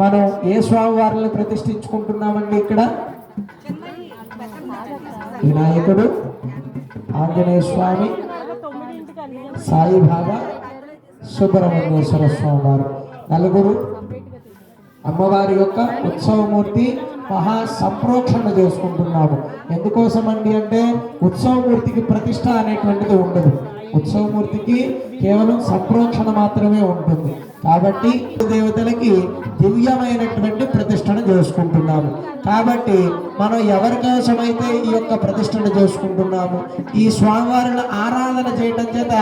మనం ఏ స్వామి వారిని ప్రతిష్ఠించుకుంటున్నామండి ఇక్కడ? వినాయకుడు ఆంజనేయ స్వామి సాయిబాబా సుబ్రహ్మణ్యేశ్వర స్వామి వారు నలుగురు అమ్మవారి యొక్క ఉత్సవమూర్తి మహా సంప్రోక్షణ చేసుకుంటున్నాము. ఎందుకోసం అండి అంటే ఉత్సవమూర్తికి ప్రతిష్ట అనేటువంటిది ఉండదు. ఉత్సవమూర్తికి కేవలం సంప్రోక్షణ మాత్రమే ఉంటుంది. కాబట్టి దేవతలకి దివ్యమైనటువంటి ప్రతిష్టను చేసుకుంటున్నాము. కాబట్టి మనం ఎవరి కోసమైతే ఈ యొక్క ప్రతిష్టను చేసుకుంటున్నాము ఈ స్వామివారిని ఆరాధన చేయటం చేత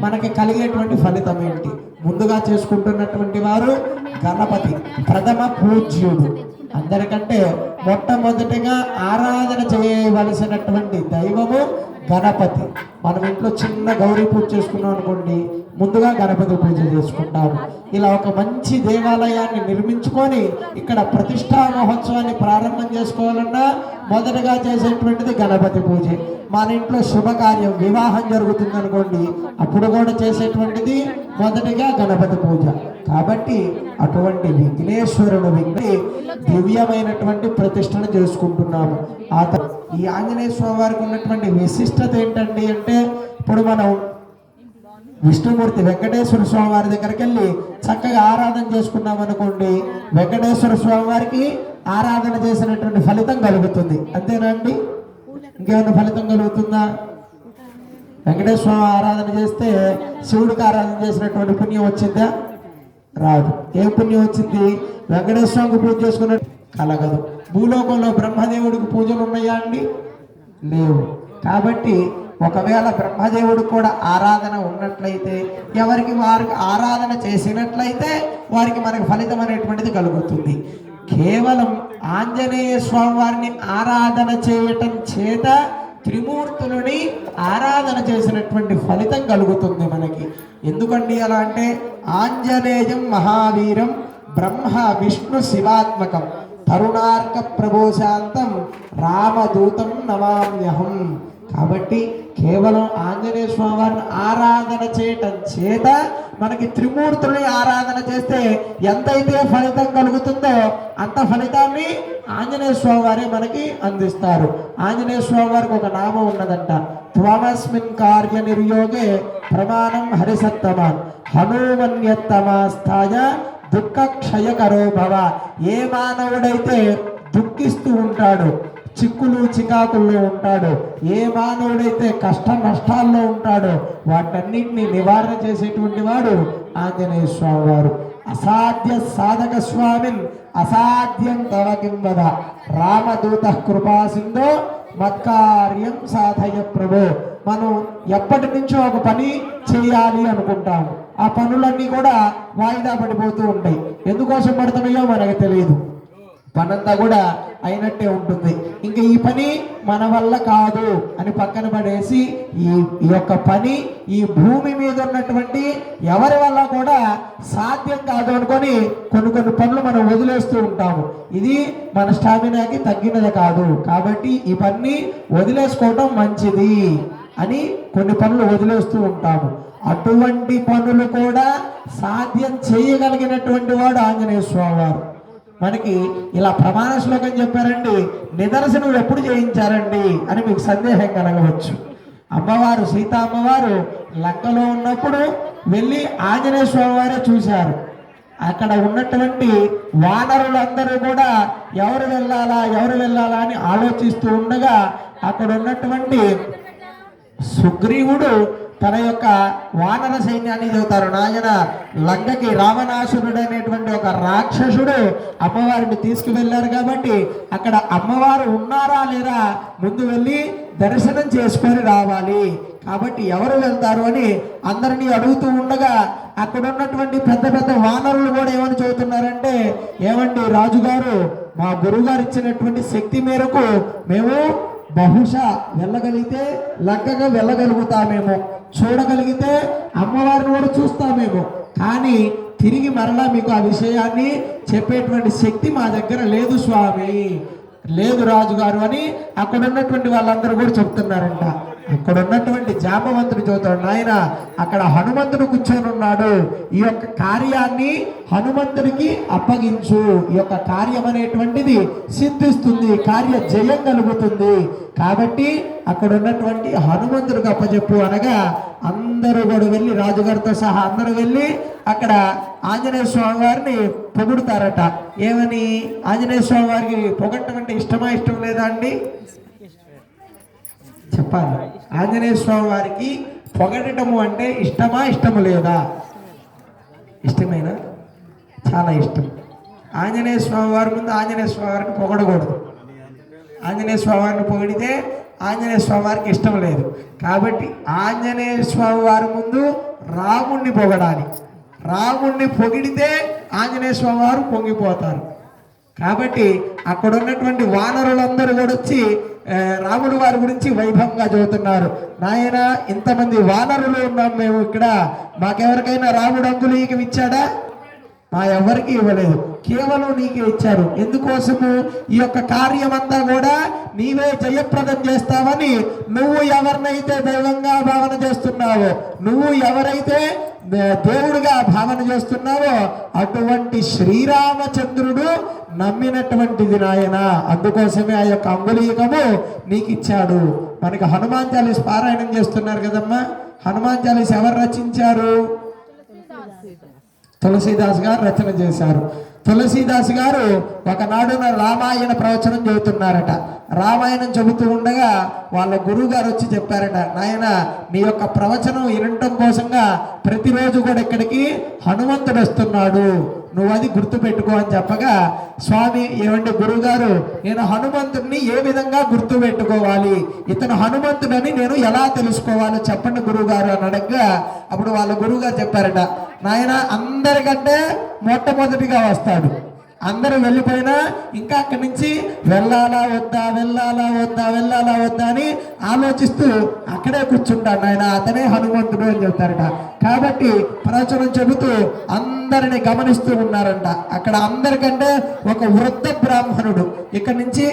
మనకి కలిగేటువంటి ఫలితం ఏంటి? ముందుగా చేసుకుంటున్నటువంటి వారు గణపతి ప్రథమ పూజ్యుడు. అందరికంటే మొట్టమొదటిగా ఆరాధన చేయవలసినటువంటి దైవము గణపతి. మనం ఇంట్లో చిన్న గౌరీ పూజ చేసుకున్నాం అనుకోండి ముందుగా గణపతి పూజ చేసుకుంటాము. ఇలా ఒక మంచి దేవాలయాన్ని నిర్మించుకొని ఇక్కడ ప్రతిష్టా మహోత్సవాన్ని ప్రారంభం చేసుకోవాలన్నా మొదటగా చేసేటువంటిది గణపతి పూజ. మన ఇంట్లో శుభకార్యం వివాహం జరుగుతుంది అనుకోండి అప్పుడు కూడా చేసేటువంటిది మొదటిగా గణపతి పూజ. కాబట్టి అటువంటి విఘ్నేశ్వరుడు విఘ్నే దివ్యమైనటువంటి ప్రతిష్టను చేసుకుంటున్నాము. ఆ ఈ ఆంజనేయ స్వామి వారికి ఉన్నటువంటి విశిష్టత ఏంటండి అంటే ఇప్పుడు మనం విష్ణుమూర్తి వెంకటేశ్వర స్వామి వారి దగ్గరికి వెళ్ళి చక్కగా ఆరాధన చేసుకున్నాం అనుకోండి వెంకటేశ్వర స్వామి వారికి ఆరాధన చేసినటువంటి ఫలితం కలుగుతుంది. అంతేనా అండి? ఇంకేమైనా ఫలితం కలుగుతుందా? వెంకటేశ్వర స్వామి ఆరాధన చేస్తే శివుడికి ఆరాధన చేసినటువంటి పుణ్యం వచ్చిందా? రాదు. ఏ పుణ్యం వచ్చింది? వెంకటేశ్వర స్వామికి పూజ చేసుకున్న కలగదు. భూలోకంలో బ్రహ్మదేవుడికి పూజలు ఉన్నాయా అండి? లేవు. కాబట్టి ఒకవేళ బ్రహ్మదేవుడు కూడా ఆరాధన ఉన్నట్లయితే ఎవరికి వారికి ఆరాధన చేసినట్లయితే వారికి మనకు ఫలితం అనేటువంటిది కలుగుతుంది. కేవలం ఆంజనేయ స్వామి వారిని ఆరాధన చేయటం చేత త్రిమూర్తులని ఆరాధన చేసినటువంటి ఫలితం కలుగుతుంది మనకి. ఎందుకండి అలా అంటే ఆంజనేయం మహావీరం బ్రహ్మ విష్ణు శివాత్మకం తరుణార్క ప్రభోశాంతం రామదూతం నమామ్యహం. కాబట్టి కేవలం ఆంజనేయ స్వామివారిని ఆరాధన చేయటం చేత మనకి త్రిమూర్తుల్ని ఆరాధన చేస్తే ఎంతైతే ఫలితం కలుగుతుందో అంత ఫలితాన్ని ఆంజనేయ స్వామివారే మనకి అందిస్తారు. ఆంజనేయ స్వామివారికి ఒక నామం ఉన్నదంట. త్వమస్మిన్ కార్య నిర్యోగే ప్రమాణం హరిసత్తమాన్ హనుమన్యత్తమాస్థాయ దుఃఖ క్షయకరో భవ. ఏ మానవుడైతే దుఃఖిస్తూ ఉంటాడు చిక్కులు చికాకుల్లో ఉంటాడో. ఏ మానవుడైతే కష్ట నష్టాల్లో ఉంటాడో వాటన్నిటిని నివారణ చేసేటువంటి వాడు ఆంజనేయ స్వామి వారు అసాధ్య సాధక స్వామిన్ అసాధ్యం తవకింవద రామదూత కృపా సింధో మత్కార్యం సాధయ ప్రభో. మనం ఎప్పటి నుంచో ఒక పని చేయాలి అనుకుంటాము ఆ పనులన్నీ కూడా వాయిదా పడిపోతూ ఉంటాయి. ఎందుకోసం పడుతున్నాయో మనకు తెలియదు. పనంతా కూడా అయినట్టే ఉంటుంది. ఇంకా ఈ పని మన వల్ల కాదు అని పక్కన పడేసి ఈ ఈ యొక్క పని ఈ భూమి మీద ఉన్నటువంటి ఎవరి వల్ల కూడా సాధ్యం కాదు అనుకొని కొన్ని కొన్ని పనులు మనం వదిలేస్తూ ఉంటాము. ఇది మన స్టామినాకి తగ్గినది కాదు. కాబట్టి ఈ పని వదిలేసుకోవడం మంచిది అని కొన్ని పనులు వదిలేస్తూ ఉంటాము. అటువంటి పనులు కూడా సాధ్యం చేయగలిగినటువంటి వాడు ఆంజనేయ స్వామి వారు. మనకి ఇలా ప్రమాణ శ్లోకం చెప్పారండి నిదర్శనం ఎప్పుడు చేయించారండి అని మీకు సందేహం కలగవచ్చు. అమ్మవారు సీతా అమ్మవారు లంకలో ఉన్నప్పుడు వెళ్ళి ఆంజనేయ స్వామి వారే చూశారు. అక్కడ ఉన్నటువంటి వానరులందరూ కూడా ఎవరు వెళ్ళాలా ఎవరు వెళ్ళాలా అని ఆలోచిస్తూ ఉండగా అక్కడ ఉన్నటువంటి సుగ్రీవుడు తన యొక్క వానర సైన్యాన్ని చదువుతారు. నాయన లంకకి రావణాసురుడు అనేటువంటి ఒక రాక్షసుడు అమ్మవారిని తీసుకువెళ్ళారు కాబట్టి అక్కడ అమ్మవారు ఉన్నారా లేరా ముందు వెళ్ళి దర్శనం చేసుకొని రావాలి. కాబట్టి ఎవరు వెళ్తారు అని అందరినీ అడుగుతూ ఉండగా అక్కడ ఉన్నటువంటి పెద్ద పెద్ద వానరులు కూడా ఏమని చెబుతున్నారంటే ఏమండి రాజుగారు మా గురువుగారు ఇచ్చినటువంటి శక్తి మేరకు మేము బహుశా వెళ్ళగలిగితే లంకగా వెళ్ళగలుగుతామేమో. చూడగలిగితే అమ్మవారిని కూడా చూస్తాం మేము. కానీ తిరిగి మరలా మీకు ఆ విషయాన్ని చెప్పేటువంటి శక్తి మా దగ్గర లేదు స్వామి. లేదు రాజుగారు అని అక్కడ ఉన్నటువంటి వాళ్ళందరూ కూడా చెప్తున్నారంట. ఇక్కడ ఉన్నటువంటి జామవంతుడు చూస్తాడు నాయన అక్కడ హనుమంతుడు కూర్చొని ఉన్నాడు. ఈ యొక్క కార్యాన్ని హనుమంతుడికి అప్పగించు. ఈ యొక్క కార్యం అనేటువంటిది సిద్ధిస్తుంది కార్య జయం కలుగుతుంది. కాబట్టి అక్కడ ఉన్నటువంటి హనుమంతుడికి అప్పచెప్పు అనగా అందరూ కూడా వెళ్ళి రాజుగారితో సహా అందరూ వెళ్ళి అక్కడ ఆంజనేయ స్వామి వారిని పొగుడుతారట. ఏమని? ఆంజనేయ స్వామి వారికి పొగట్టం అంటే ఇష్టమా ఇష్టం లేదా అండి? చెప్పాలి. ఆంజనేయ స్వామి వారికి పొగడటము అంటే ఇష్టమా ఇష్టము లేదా? ఇష్టమేనా? చాలా ఇష్టం. ఆంజనేయ స్వామి వారి ముందు ఆంజనేయ స్వామి వారిని పొగడకూడదు. ఆంజనేయ స్వామి వారిని పొగిడితే ఆంజనేయ స్వామి వారికి ఇష్టం లేదు. కాబట్టి ఆంజనేయ స్వామి వారి ముందు రాముణ్ణి పొగడాలి. రాముణ్ణి పొగిడితే ఆంజనేయ స్వామి వారు పొంగిపోతారు. కాబట్టి అక్కడ ఉన్నటువంటి వానరులందరూ కూడా వచ్చి రాముడు వారి గురించి వైభవంగా చదువుతున్నారు. నాయన ఇంతమంది వానరులు ఉన్నాం మేము ఇక్కడ. మాకెవరికైనా రాముడు అంగుళీకం ఇచ్చాడా మా ఎవరికి ఇవ్వలేదు. కేవలం నీకే ఇచ్చారు. ఎందుకోసము? ఈ యొక్క కార్యమంతా కూడా నీవే జయప్రదం చేస్తావని నువ్వు ఎవరినైతే దైవంగా భావన చేస్తున్నావో నువ్వు ఎవరైతే దేవుడుగా దేవుడిగా భావన చేస్తున్నావో అటువంటి శ్రీరామచంద్రుడు నమ్మినటువంటిది నాయన. అందుకోసమే ఆ యొక్క అంగులీకము నీకు ఇచ్చాడు మనకి హనుమాన్ చాలీస్ పారాయణం చేస్తున్నారు కదమ్మా. హనుమాన్ చాలీస్ ఎవరు రచించారు? తులసీదాస్ గారు రచన చేశారు. తులసీదాస్ గారు ఒకనాడున రామాయణ ప్రవచనం చెబుతున్నారట రామాయణం చెబుతూ ఉండగా వాళ్ళ గురువు గారు వచ్చి చెప్పారట నాయన నీ యొక్క ప్రవచనం వినటం కోసంగా ప్రతిరోజు కూడా ఇక్కడికి హనుమంతుడు వస్తున్నాడు. నువ్వు అది గుర్తు పెట్టుకో అని చెప్పగా స్వామి ఏమంటే గురువు గారు నేను హనుమంతుడిని ఏ విధంగా గుర్తుపెట్టుకోవాలి? ఇతను హనుమంతుడని నేను ఎలా తెలుసుకోవాలో? చెప్పండి గురువుగారు అని అడగగా అప్పుడు వాళ్ళ గురువుగారు చెప్పారట నాయన అందరికంటే మొట్టమొదటిగా వస్తాడు. అందరూ వెళ్ళిపోయినా ఇంకా అక్కడి నుంచి వెళ్ళాలా వద్దా వెళ్ళాలా వద్దా వెళ్ళాలా వద్దా అని ఆలోచిస్తూ అక్కడే కూర్చుంటాడు ఆయన అతనే హనుమంతుడు అని చెప్తారట. కాబట్టి ప్రవచనం చెబుతూ అందరిని గమనిస్తూ ఉన్నారంట. అక్కడ అందరికంటే ఒక వృద్ధ బ్రాహ్మణుడు. ఇక్కడి నుంచి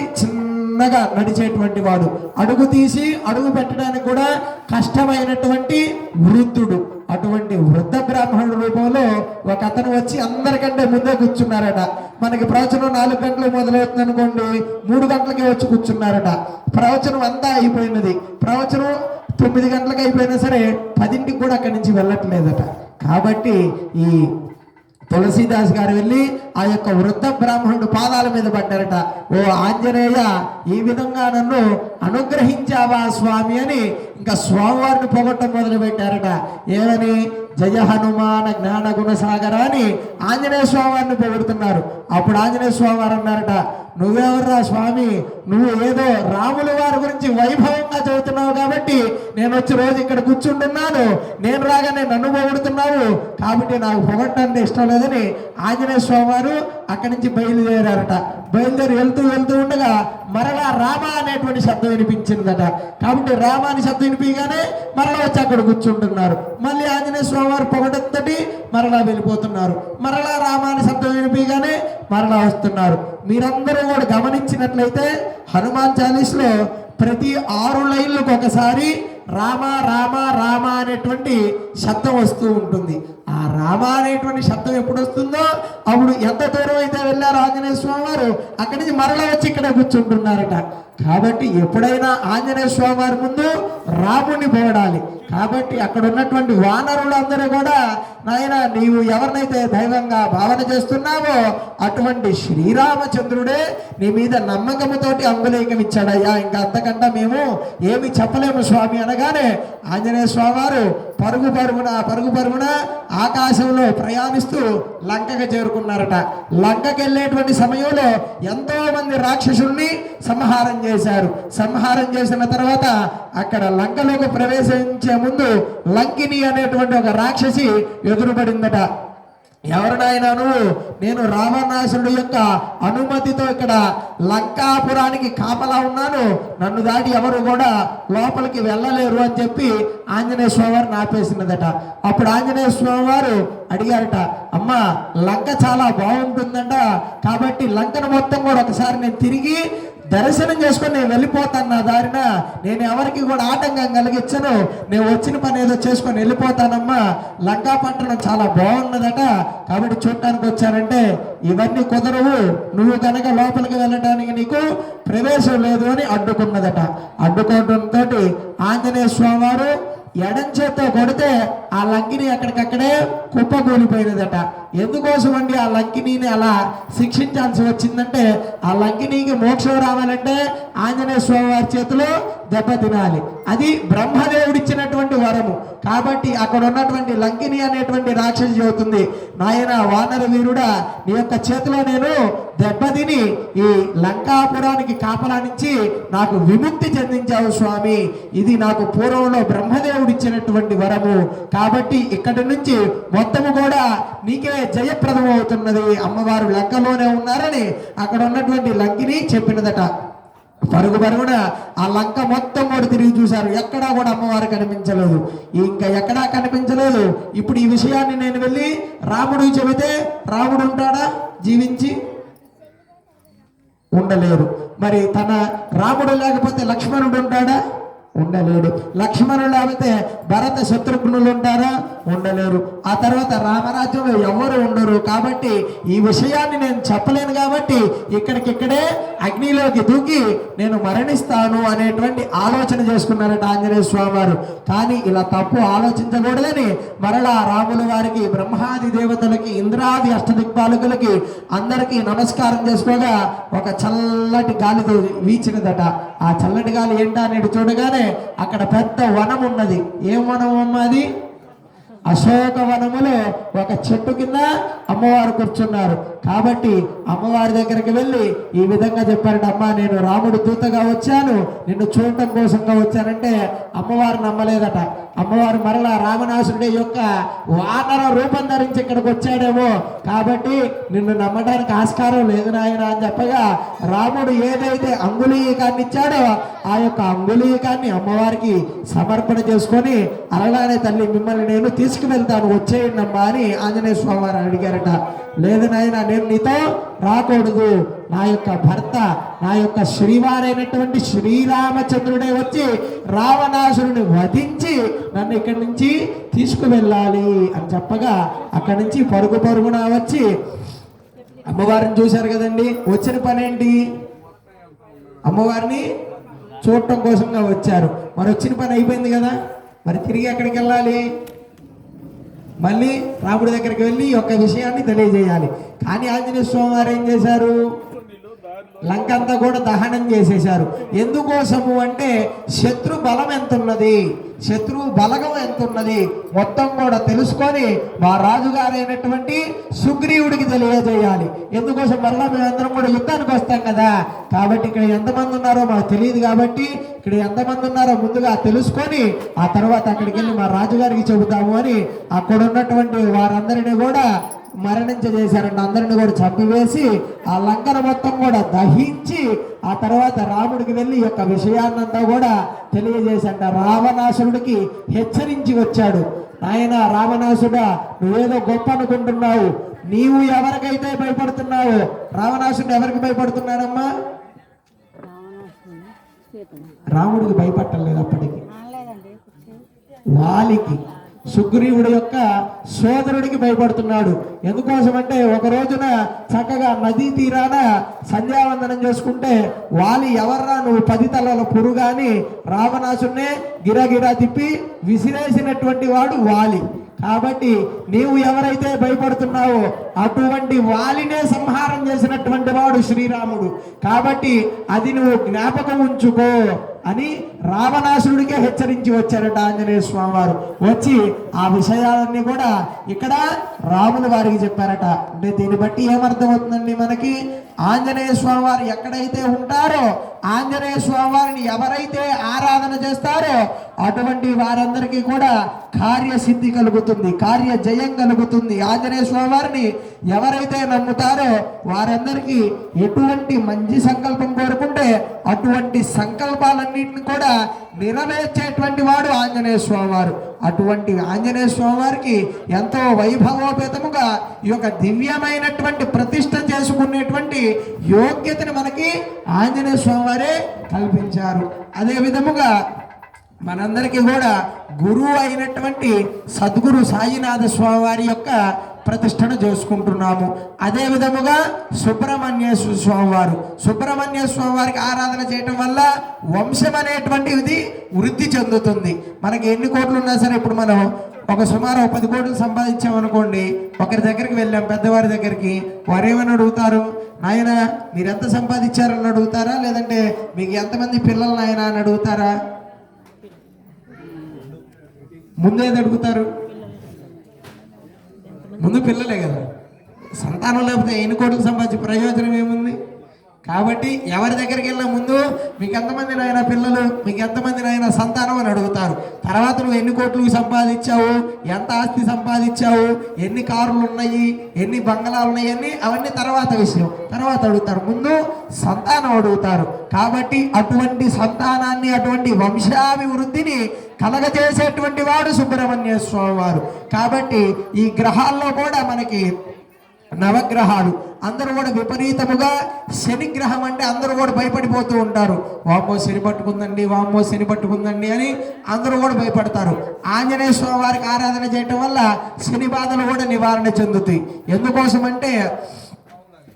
చిన్నగా నడిచేటువంటి వాడు. అడుగు తీసి అడుగు పెట్టడానికి కూడా కష్టమైనటువంటి వృద్ధుడు. అటువంటి వృద్ధ బ్రాహ్మణుడు రూపంలో ఒక అతను వచ్చి అందరికంటే ముందే కూర్చున్నారట. మనకి ప్రవచనం నాలుగు గంటలు మొదలవుతుంది అనుకోండి మూడు గంటలకే వచ్చి కూర్చున్నారట. ప్రవచనం అంతా అయిపోయినది. ప్రవచనం తొమ్మిది గంటలకు అయిపోయినా సరే పదింటికి కూడా అక్కడి నుంచి వెళ్ళట్లేదట. కాబట్టి ఈ తులసీదాస్ గారు వెళ్ళి ఆ యొక్క వృద్ధ బ్రాహ్మణుడు పాదాల మీద పడ్డారట. ఓ ఆంజనేయ ఈ విధంగా నన్ను అనుగ్రహించావా స్వామి అని ఇంకా స్వామివారిని పొగట్టం మొదలు పెట్టారట ఏమని? జయ హనుమాన జ్ఞాన గుణసాగర అని ఆంజనేయ స్వామివారిని పొగుడుతున్నారు. అప్పుడు ఆంజనేయ స్వామి వారు అన్నారట నువ్వెవర్రా స్వామి? నువ్వు ఏదో రాముల వారి గురించి వైభవంగా చదువుతున్నావు కాబట్టి నేను వచ్చి రోజు ఇక్కడ కూర్చుంటున్నాను. నేను రాగానే నన్ను పొగుడుతున్నావు. కాబట్టి నాకు పొగట్టంటే ఇష్టం లేదని ఆంజనేయ స్వామి వారు అక్కడి నుంచి బయలుదేరారట. బయలుదేరి వెళ్తూ వెళ్తూ ఉండగా మరలా రామ అనేటువంటి శబ్దం వినిపించిందట. కాబట్టి రామ అని శబ్దం వినిపించగానే మరలా వచ్చి అక్కడ కూర్చుంటున్నారు. మళ్ళీ ఆంజనేయ స్వామి వారు పొగడెత్తటి మరలా వెళ్ళిపోతున్నారు. మరలా రామాని శబ్దం వినిపిగానే మరలా వస్తున్నారు. మీరందరూ కూడా గమనించినట్లయితే హనుమాన్ చాలీస్లో ప్రతి ఆరు లైన్లకు ఒకసారి రామ రామ రామ అనేటువంటి శబ్దం వస్తూ ఉంటుంది. ఆ రామ అనేటువంటి శబ్దం ఎప్పుడు వస్తుందో అప్పుడు ఎంత దూరం అయితే వెళ్ళారు ఆంజనేయ స్వామి వారు అక్కడి నుంచి మరలా వచ్చి ఇక్కడ కూర్చుంటున్నారట. కాబట్టి ఎప్పుడైనా ఆంజనేయ స్వామి వారి ముందు రాముణ్ణి పోడాలి కాబట్టి అక్కడ ఉన్నటువంటి వానరులందరూ కూడా నాయన నీవు ఎవరినైతే దైవంగా భావన చేస్తున్నావో అటువంటి శ్రీరామచంద్రుడే నీ మీద నమ్మకముతోటి అంగులేకం ఇచ్చాడయ్యా. ఇంకా అంతకంటే మేము ఏమి చెప్పలేము స్వామి. అనగానే ఆంజనేయ స్వామి వారు పరుగు పరుగున పరుగు పరుగున ఆకాశంలో ప్రయాణిస్తూ లంకకు చేరుకున్నారట. లంకకి వెళ్ళేటువంటి సమయంలో ఎంతో మంది రాక్షసుల్ని సంహారం చేశారు. సంహారం చేసిన తర్వాత అక్కడ లంకలోకి ప్రవేశించే ముందు లంకిని అనేటువంటి ఒక రాక్షసి ఎదురుపడిందట. ఎవరు నేను రావణాసురుడు యొక్క అనుమతితో ఇక్కడ లంకాపురానికి కాపలా ఉన్నాను. నన్ను దాటి ఎవరు కూడా లోపలికి వెళ్ళలేరు అని చెప్పి ఆంజనేయ స్వామి వారిని ఆపేసినదట. అప్పుడు ఆంజనేయ స్వామి వారు అడిగారట అమ్మా లంక చాలా బాగుంటుందంట. కాబట్టి లంకను మొత్తం కూడా ఒకసారి నేను తిరిగి దర్శనం చేసుకొని నేను వెళ్ళిపోతాను నా దారిన. నేను ఎవరికి కూడా ఆటంకం కలిగించను. నేను వచ్చిన పని ఏదో చేసుకొని వెళ్ళిపోతానమ్మా. లంకా పట్టణం చాలా బాగున్నదట. కాబట్టి చూడటానికి వచ్చానంటే ఇవన్నీ కుదరవు. నువ్వు కనుక లోపలికి వెళ్ళడానికి నీకు ప్రవేశం లేదు అని అడ్డుకున్నదట. అడ్డుకోవడంతో ఆంజనేయ స్వామి వారు ఎడం చేత్తో కొడితే ఆ లంకిని అక్కడికక్కడే కుప్పకూలిపోయినదట. ఎందుకోసం అండి ఆ లంకినీని అలా శిక్షించాల్సి వచ్చిందంటే ఆ లంకినీకి మోక్షం రావాలంటే ఆంజనేయ స్వామి వారి చేతిలో దెబ్బ తినాలి. అది బ్రహ్మదేవుడిచ్చినటువంటి వరము. కాబట్టి అక్కడ ఉన్నటువంటి లంకిని అనేటువంటి రాక్షసి చెబుతుంది నాయన వానర వీరుడా నీ యొక్క చేతిలో నేను దెబ్బతిని ఈ లంకాపురానికి కాపలానిచ్చి నాకు విముక్తి చెందించావు స్వామి. ఇది నాకు పూర్వంలో బ్రహ్మదేవుడు ఇచ్చినటువంటి వరము. కాబట్టి ఇక్కడి నుంచి మొత్తము కూడా నీకే జయప్రదం అవుతున్నది అమ్మవారు లంకలోనే ఉన్నారని అక్కడ ఉన్నటువంటి లంకిని చెప్పినదట. పరుగు పరుగున ఆ లంక మొత్తం కూడా తిరిగి చూశారు. ఎక్కడా కూడా అమ్మవారు కనిపించలేదు. ఇంకా ఎక్కడా కనిపించలేదు. ఇప్పుడు ఈ విషయాన్ని నేను వెళ్ళి రాముడికి చెబితే రాముడు ఉంటాడా? జీవించి ఉండలేరు. మరి తన రాముడు లేకపోతే లక్ష్మణుడు ఉంటాడా? ఉండలేడు. లక్ష్మణుడు లేకపోతే భరత శత్రుఘ్నులు ఉంటారా? ఉండలేరు. ఆ తర్వాత రామరాజ్యంలో ఎవరు ఉండరు. కాబట్టి ఈ విషయాన్ని నేను చెప్పలేను కాబట్టి ఇక్కడికిక్కడే అగ్నిలోకి దూకి నేను మరణిస్తాను అనేటువంటి ఆలోచన చేసుకున్నారట ఆంజనేయ స్వామి వారు. కానీ ఇలా తప్పు ఆలోచించకూడదని మరలా రాముల వారికి బ్రహ్మాది దేవతలకి ఇంద్రాది అష్టదిక్పాలకులకి అందరికీ నమస్కారం చేసుకోగా ఒక చల్లటి గాలితో వీచినదట. ఆ చల్లటి గాలి ఏంటా అనేది చూడగానే అక్కడ పెద్ద వనం ఉన్నది. ఏం వనం అమ్మా అది? అశోక వనములో ఒక చెట్టు కింద అమ్మవారు కూర్చున్నారు. కాబట్టి అమ్మవారి దగ్గరికి వెళ్ళి ఈ విధంగా చెప్పారట అమ్మ నేను రాముడు దూతగా వచ్చాను. నిన్ను చూడటం కోసంగా వచ్చానంటే అమ్మవారు నమ్మలేదట. అమ్మవారు మరలా రామనాసుడి యొక్క వానర రూపం ధరించి ఇక్కడికి వచ్చాడేమో. కాబట్టి నిన్ను నమ్మడానికి ఆస్కారం లేదు నాయన అని చెప్పగా రాముడు ఏదైతే అంగుళీకాన్ని ఇచ్చాడో ఆ యొక్క అంగుళీకాన్ని అమ్మవారికి సమర్పణ చేసుకొని అలానే తల్లి మిమ్మల్ని నేను తీసుకువెళ్తాను వచ్చేయండి అమ్మా అని ఆంజనేయ స్వామి వారు అడిగారట. లేదు నాయన నేను నీతో రాకూడదు. నా యొక్క భర్త నా యొక్క శ్రీవారైనటువంటి శ్రీరామచంద్రుడే వచ్చి రావణాసురుని వధించి నన్ను ఇక్కడి నుంచి తీసుకువెళ్ళాలి అని చెప్పగా అక్కడి నుంచి పరుగు పరుగున వచ్చి అమ్మవారిని చూశారు కదండి. వచ్చిన పనేంటి? అమ్మవారిని చూడటం కోసంగా వచ్చారు. మరి వచ్చిన పని అయిపోయింది కదా? మరి తిరిగి ఎక్కడికి వెళ్ళాలి? మళ్ళీ రాముడి దగ్గరికి వెళ్ళి ఈ యొక్క విషయాన్ని తెలియజేయాలి. కానీ ఆంజనేయ స్వామి వారు ఏం చేశారు? లంక అంతా కూడా దహనం చేసేశారు. ఎందుకోసము అంటే శత్రు బలం ఎంత ఉన్నది శత్రువు బలగం ఎంత ఉన్నది మొత్తం కూడా తెలుసుకొని మా రాజుగారైనటువంటి సుగ్రీవుడికి తెలియజేయాలి. ఎందుకోసం మరలా మేమందరం కూడా యుద్ధానికి వస్తాం కదా. కాబట్టి ఇక్కడ ఎంతమంది ఉన్నారో మాకు తెలియదు కాబట్టి ఇక్కడ ఎంతమంది ఉన్నారో ముందుగా తెలుసుకొని ఆ తర్వాత అక్కడికి వెళ్ళి మా రాజుగారికి చెబుతాము అని అక్కడ ఉన్నటువంటి వారందరినీ కూడా మరణించజేశారంట. అందరిని కూడా చంపివేసి ఆ లంకన మొత్తం కూడా దహించి ఆ తర్వాత రాముడికి వెళ్ళి యొక్క విషయాన్నంతా కూడా తెలియజేశాట రావణాసురుడికి హెచ్చరించి వచ్చాడు. నాయన రావణాసుడా నువ్వేదో గొప్ప అనుకుంటున్నావు నీవు ఎవరికైతే భయపడుతున్నావో రావణాసుడు ఎవరికి భయపడుతున్నాడమ్మా? రాముడికి భయపట్టలేదు అప్పటికి. వాలికి. సుగ్రీవుడి యొక్క సోదరుడికి భయపడుతున్నాడు. ఎందుకోసమంటే ఒక రోజున చక్కగా నదీ తీరాన సంధ్యావందనం చేసుకుంటే వాలి ఎవర్రా నువ్వు పది తలల పురుగాని రావణాసునే గిరగిరా తిప్పి విసిరేసినటువంటి వాడు వాలి. కాబట్టి నీవు ఎవరైతే భయపడుతున్నావో అటువంటి వాలినే సంహారం చేసినటువంటి వాడు శ్రీరాముడు. కాబట్టి అది నువ్వు జ్ఞాపకం ఉంచుకో అని రావణాసురుడికే హెచ్చరించి వచ్చారట ఆంజనేయ స్వామి వారు వచ్చి ఆ విషయాలన్నీ కూడా ఇక్కడ రాముల వారికి చెప్పారట. అంటే దీన్ని బట్టి ఏమర్థమవుతుందండి మనకి? ఆంజనేయ స్వామి వారు ఎక్కడైతే ఉంటారో ఆంజనేయ స్వామి వారిని ఎవరైతే ఆరాధన చేస్తారో అటువంటి వారందరికీ కూడా కార్యసిద్ధి కలుగుతుంది కార్య జయం కలుగుతుంది. ఆంజనేయ స్వామి వారిని ఎవరైతే నమ్ముతారో వారందరికీ ఎటువంటి మంచి సంకల్పం కోరుకుంటే అటువంటి సంకల్పాలన్నింటిని కూడా నెరవేర్చేటువంటి వాడు ఆంజనేయ స్వామి వారు అటువంటి ఆంజనేయ స్వామి వారికి ఎంతో వైభవోపేతముగా ఈ యొక్క దివ్యమైనటువంటి ప్రతిష్ట చేసుకునేటువంటి యోగ్యతను మనకి ఆంజనేయ స్వామి వారే కల్పించారు. అదే విధముగా మనందరికీ కూడా గురువు అయినటువంటి సద్గురు సాయినాథ స్వామి వారి యొక్క ప్రతిష్టను చేసుకుంటున్నాము. అదే విధముగా సుబ్రహ్మణ్యేశ్వర స్వామి వారు సుబ్రహ్మణ్య స్వామి వారికి ఆరాధన చేయటం వల్ల వంశం అనేటువంటిది వృద్ధి చెందుతుంది. మనకి ఎన్ని కోట్లు ఉన్నా సరే ఇప్పుడు మనం ఒక సుమారు ఒక పది కోట్లు సంపాదించామనుకోండి ఒకరి దగ్గరికి వెళ్ళాం పెద్దవారి దగ్గరికి వారు ఏమని అడుగుతారు? నాయన మీరు ఎంత సంపాదించారని అడుగుతారా? లేదంటే మీకు ఎంతమంది పిల్లలు నాయన? అని అడుగుతారా? ముందేది అడుగుతారు? ముందు పిల్లలే కదా. సంతానం లేకపోతే ఎన్ని కోట్లు సంపాదించే ప్రయోజనం ఏముంది? కాబట్టి ఎవరి దగ్గరికి వెళ్ళిన ముందు మీకు ఎంతమంది నాయన పిల్లలు మీకు ఎంతమంది నాయన సంతానం అని అడుగుతారు. తర్వాత నువ్వు ఎన్ని కోట్లు సంపాదించావు ఎంత ఆస్తి సంపాదించావు ఎన్ని కార్లు ఉన్నాయి ఎన్ని బంగళాలు ఉన్నాయి అన్ని అవన్నీ తర్వాత విషయం. తర్వాత అడుగుతారు. ముందు సంతానం అడుగుతారు. కాబట్టి అటువంటి సంతానాన్ని అటువంటి వంశాభివృద్ధిని కలగజేసేటువంటి వాడు సుబ్రహ్మణ్య స్వామి వారు. కాబట్టి ఈ గ్రహాల్లో కూడా మనకి నవగ్రహాలు. అందరూ కూడా విపరీతముగా శనిగ్రహం అంటే అందరూ కూడా భయపడిపోతూ ఉంటారు. వామో శని పట్టుకుందండి వామో శని పట్టుకుందండి అని అందరూ కూడా భయపడతారు. ఆంజనేయ స్వామి వారికి ఆరాధన చేయటం వల్ల శని బాధలు కూడా నివారణ చెందుతాయి. ఎందుకోసం అంటే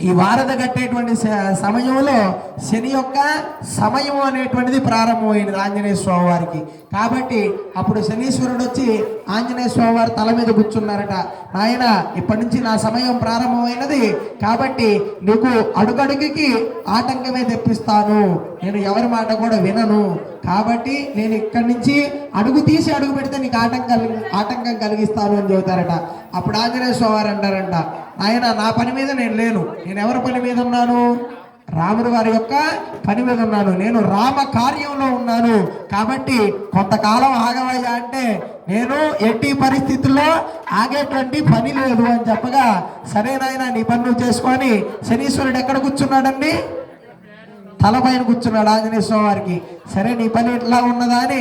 ఈ వారధ కట్టేటువంటి సమయంలో శని యొక్క సమయం అనేటువంటిది ప్రారంభమైనది ఆంజనేయ స్వామి వారికి. కాబట్టి అప్పుడు శనీశ్వరుడు వచ్చి ఆంజనేయ స్వామి వారి తల మీద కూర్చున్నారట. నాయన ఇప్పటి నుంచి నా సమయం ప్రారంభమైనది. కాబట్టి నీకు అడుగడుగుకి ఆటంకమే తెప్పిస్తాను. నేను ఎవరి మాట కూడా వినను. కాబట్టి నేను ఇక్కడి నుంచి అడుగు తీసి అడుగు పెడితే నీకు ఆటంకం ఆటంకం కలిగిస్తాను అని చెబుతారట. అప్పుడు ఆంజనేయ స్వామి అంటారంట ఆయన నా పని మీద నేను లేను. నేను ఎవరి పని మీద ఉన్నాను? రాముడు వారి యొక్క పని మీద ఉన్నాను. నేను రామ కార్యంలో ఉన్నాను. కాబట్టి కొంతకాలం ఆగవయ్యా అంటే నేను ఎట్టి పరిస్థితుల్లో ఆగేటువంటి పని లేదు అని చెప్పగా సరే నాయన నీ పని నువ్వు చేసుకొని శనీశ్వరుడు ఎక్కడ కూర్చున్నాడండి? తల పైన కూర్చున్నాడు ఆంజనేయ స్వామి వారికి. సరే నీ పని ఇట్లా ఉన్నదా అని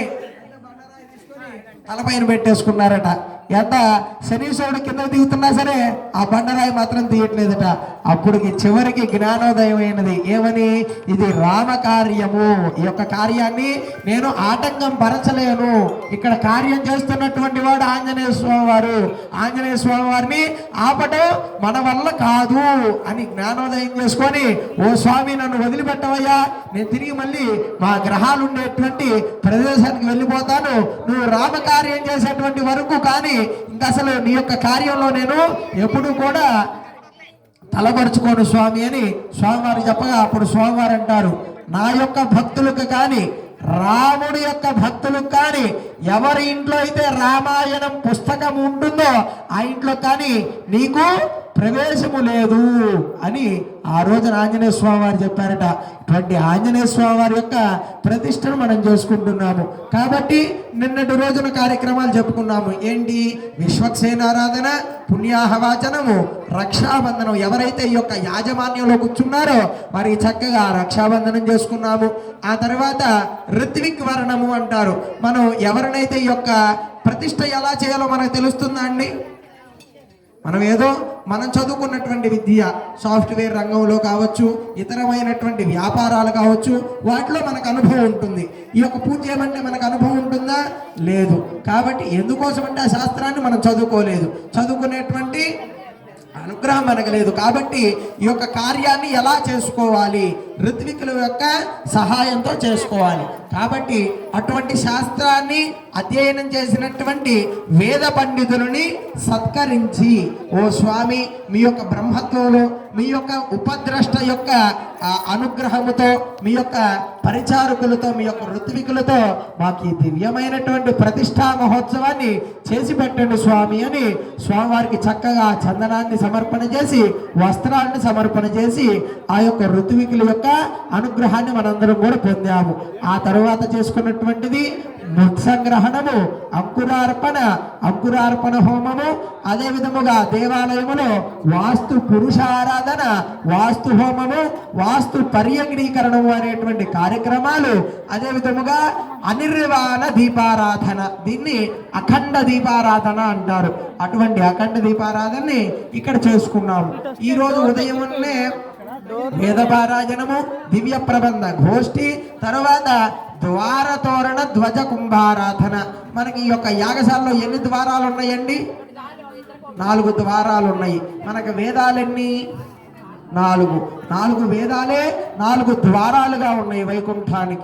తలపైన పెట్టేసుకున్నారట. ఎంత శనీశ్వరుడు కింద దిగుతున్నా సరే ఆ బండరాయి మాత్రం తీయట్లేదట. అప్పుడుకి చివరికి జ్ఞానోదయం అయినది ఏమని? ఇది రామకార్యము. ఈ యొక్క కార్యాన్ని నేను ఆటంకం పరచలేను. ఇక్కడ కార్యం చేస్తున్నటువంటి వాడు ఆంజనేయ స్వామి వారు ఆంజనేయ స్వామి వారిని ఆపటం మన వల్ల కాదు అని జ్ఞానోదయం చేసుకొని ఓ స్వామి నన్ను వదిలిపెట్టవయ్యా. నేను తిరిగి మళ్ళీ మా గ్రహాలు ఉండేటువంటి ప్రదేశానికి వెళ్ళిపోతాను. నువ్వు రామకార్యం చేసేటువంటి వరకు కానీ ఇంకా అసలు నీ యొక్క కార్యంలో నేను ఎప్పుడు కూడా తలపరుచుకోను స్వామి అని స్వామివారు చెప్పగా అప్పుడు స్వామివారు అంటారు నా యొక్క భక్తులకు కానీ రాముడి యొక్క భక్తులకు కానీ ఎవరి ఇంట్లో అయితే రామాయణం పుస్తకం ఉంటుందో ఆ ఇంట్లో కానీ నీకు ప్రవేశము లేదు అని ఆ రోజున ఆంజనేయ స్వామి వారు చెప్పారట. ఇటువంటి ఆంజనేయ స్వామి వారి యొక్క ప్రతిష్టను మనం చేసుకుంటున్నాము. కాబట్టి నిన్నటి రోజున కార్యక్రమాలు చెప్పుకున్నాము. ఏంటి? విశ్వక్సేనారాధన పుణ్యాహవాచనము రక్షాబంధనం. ఎవరైతే ఈ యొక్క యాజమాన్యంలో కూర్చున్నారో వారికి చక్కగా రక్షాబంధనం చేసుకున్నాము. ఆ తర్వాత ఋత్విక్ వర్ణము అంటారు. మనం ఎవరినైతే ఈ యొక్క ప్రతిష్ట ఎలా చేయాలో మనకు తెలుస్తుందా అండి? మనం ఏదో మనం చదువుకున్నటువంటి విద్య సాఫ్ట్వేర్ రంగంలో కావచ్చు ఇతరమైనటువంటి వ్యాపారాలు కావచ్చు వాటిలో మనకు అనుభవం ఉంటుంది. ఈ యొక్క పూజ అంటే మనకు అనుభవం ఉంటుందా? లేదు. కాబట్టి ఎందుకోసం అంటే ఆ శాస్త్రాన్ని మనం చదువుకోలేదు. చదువుకునేటువంటి అనుగ్రహం మనకు లేదు. కాబట్టి ఈ యొక్క కార్యాన్ని ఎలా చేసుకోవాలి? ఋత్వికుల యొక్క సహాయంతో చేసుకోవాలి. కాబట్టి అటువంటి శాస్త్రాన్ని అధ్యయనం చేసినటువంటి వేద పండితులని సత్కరించి ఓ స్వామి మీ యొక్క బ్రహ్మత్వంలో మీ యొక్క ఉపద్రష్ట యొక్క అనుగ్రహముతో మీ యొక్క పరిచారకులతో మీ యొక్క ఋత్వికులతో మాకు ఈ దివ్యమైనటువంటి ప్రతిష్టా మహోత్సవాన్ని చేసి పెట్టండి స్వామి అని స్వామివారికి చక్కగా చందనాన్ని సమర్పణ చేసి వస్త్రాన్ని సమర్పణ చేసి ఆ యొక్క ఋత్వికుల యొక్క అనుగ్రహాన్ని మనందరం కూడా పొందాము. ఆ తర్వాత చేసుకున్నటువంటిది మృత్సంగ్రహణము అంకురార్పణ అంకురార్పణ హోమము అదే విధముగా దేవాలయములో వాస్తు పురుషారాధన వాస్తు హోమము వాస్తు పర్యంగీకరణము అనేటువంటి కార్యక్రమాలు అదే విధముగా అనిర్వాణ దీపారాధన దీన్ని అఖండ దీపారాధన అంటారు. అటువంటి అఖండ దీపారాధనని ఇక్కడ చేసుకున్నాము. ఈ రోజు ఉదయమునే వేదపారాయణము దివ్య ప్రబంధ గోష్ఠి తర్వాత ద్వార తోరణ ధ్వజ కుంభారాధన. మనకి ఈ యొక్క యాగశాలలో ఎన్ని ద్వారాలు ఉన్నాయండి? నాలుగు ద్వారాలు ఉన్నాయి. మనకు వేదాలెన్ని? నాలుగు. నాలుగు వేదాలే నాలుగు ద్వారాలుగా ఉన్నాయి వైకుంఠానికి.